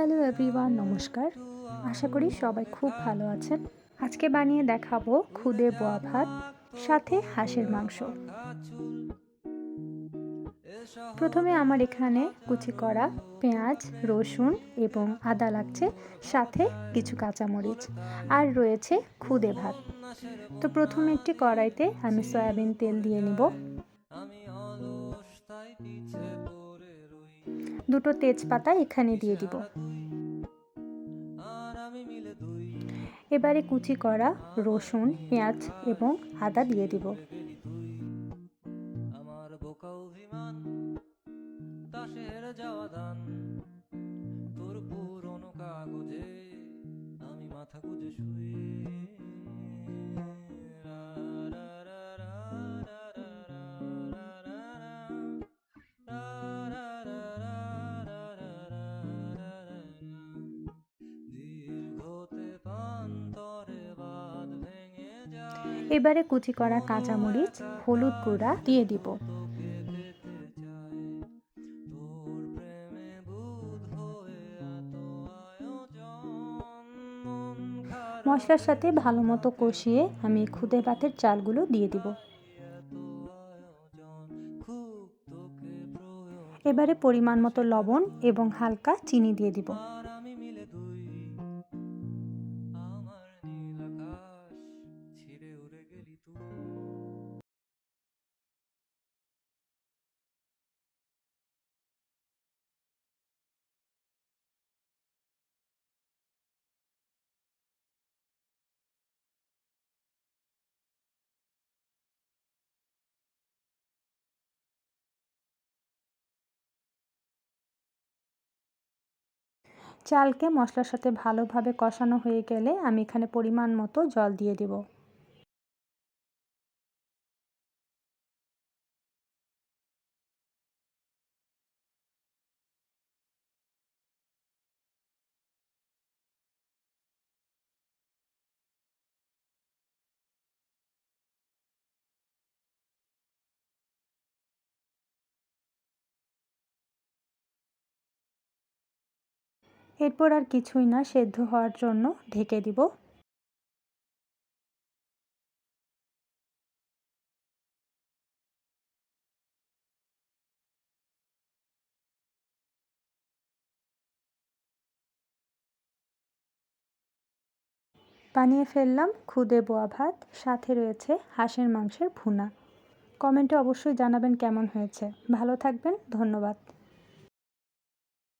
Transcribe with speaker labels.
Speaker 1: Hello everyone, নমস্কার। আশা করি সবাই খুব ভালো আছেন। আজকে বানিয়ে দেখাবো খুদে বোয়া ভাত, সাথে হাঁসের মাংস। প্রথমে আমার এখানে কুচি করা পেঁয়াজ, রসুন এবং আদা লাগছে, সাথে কিছু কাঁচামরিচ, আর রয়েছে খুদে ভাত। তো প্রথমে একটি কড়াইতে আমি সয়াবিন তেল দিয়ে নিব। দুটো তেজপাতা এখানে দিয়ে দিব। এবারে কুচি করা রসুন, পেঁয়াজ এবং আদা দিয়ে দিব। তোর এবারে কুচি করা কাঁচামরিচ, হলুদ গুঁড়া দিয়ে দিব। মশলার সাথে ভালো মতো কষিয়ে আমি খুদে ভাতের চালগুলো দিয়ে দিব। এবারে পরিমাণ মতো লবণ এবং হালকা চিনি দিয়ে দিব। চালকে মশলার সাথে ভালোভাবে কষানো হয়ে গেলে আমি এখানে পরিমাণ মতো জল দিয়ে দেব। এরপর আর কিছুই না সেদ্ধ হওয়ার জন্য ঢেকে দিব। বানিয়ে ফেললাম খুদে বোয়া ভাত, সাথে রয়েছে হাঁসের মাংসের ভুনা। কমেন্টে অবশ্যই জানাবেন কেমন হয়েছে। ভালো থাকবেন, ধন্যবাদ।